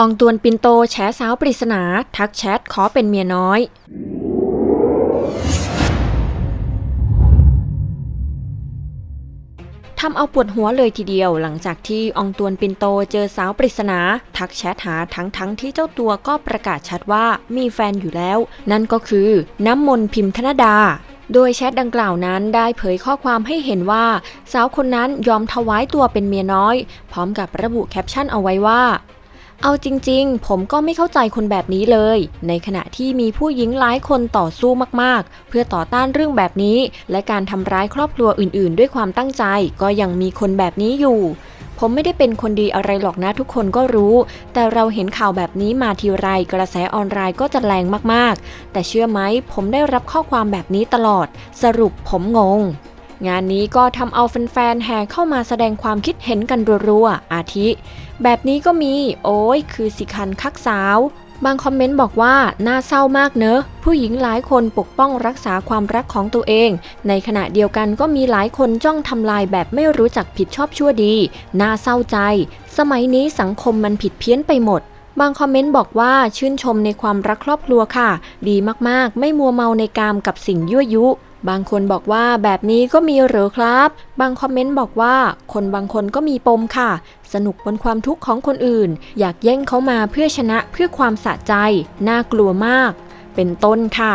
องตวนปินโตแฉสาวปริศนา ทักแชทขอเป็นเมียน้อย ทำเอาปวดหัวเลยทีเดียวหลังจากที่องตวนปินโตเจอสาวปริศนา ทักแชทหาทั้งทั้งที่เจ้าตัวก็ประกาศชัดว่ามีแฟนอยู่แล้ว นั่นก็คือน้ำมนต์พิมพ์ธนดาโดยแชทดังกล่าวนั้นได้เผยข้อความให้เห็นว่า สาวคนนั้นยอมถวายตัวเป็นเมียน้อย พร้อมกับระบุแคปชั่นเอาไว้ว่า เอาจริงๆ ผมก็ไม่เข้าใจคนแบบนี้เลย ในขณะที่มีผู้หญิงหลายคนต่อสู้มากๆ เพื่อต่อต้านเรื่องแบบนี้ และการทำร้ายครอบครัวอื่นๆ ด้วยความตั้งใจ ก็ยังมีคนแบบนี้อยู่ ผมไม่ได้เป็นคนดีอะไรหรอกนะทุกคนก็รู้ แต่เราเห็นข่าวแบบนี้มาทีไรกระแสออนไลน์ก็จะแรงมากๆ แต่เชื่อไหมผมได้รับข้อความแบบนี้ตลอด สรุปผมงง งานนี้ก็ทำเอาแฟนๆแห่เข้ามาแสดงความคิดเห็นกันรัวๆ อาทิ แบบนี้ก็มี โอ้ย คือสิคันคักสาว บางคอมเมนต์บอกว่าน่าเศร้ามากเนอะ ผู้หญิงหลายคนปกป้องรักษาความรักของตัวเอง ในขณะเดียวกันก็มีหลายคนจ้องทำลายแบบไม่รู้จักผิดชอบชั่วดี น่าเศร้าใจ สมัยนี้สังคมมันผิดเพี้ยนไปหมดบางคอมเมนต์บอกว่าชื่นชมในความรักครอบครัวค่ะ ดีมากๆ ไม่มัวเมาในกามกับสิ่งยั่วยุ บางคนบอกว่าแบบนี้ก็มีหรือครับ บางคอมเมนต์บอกว่าคนบางคนก็มีปมค่ะ สนุกบนความทุกข์ของคนอื่น อยากแย่งเขามาเพื่อชนะเพื่อความสะใจ น่ากลัวมาก เป็นต้นค่ะ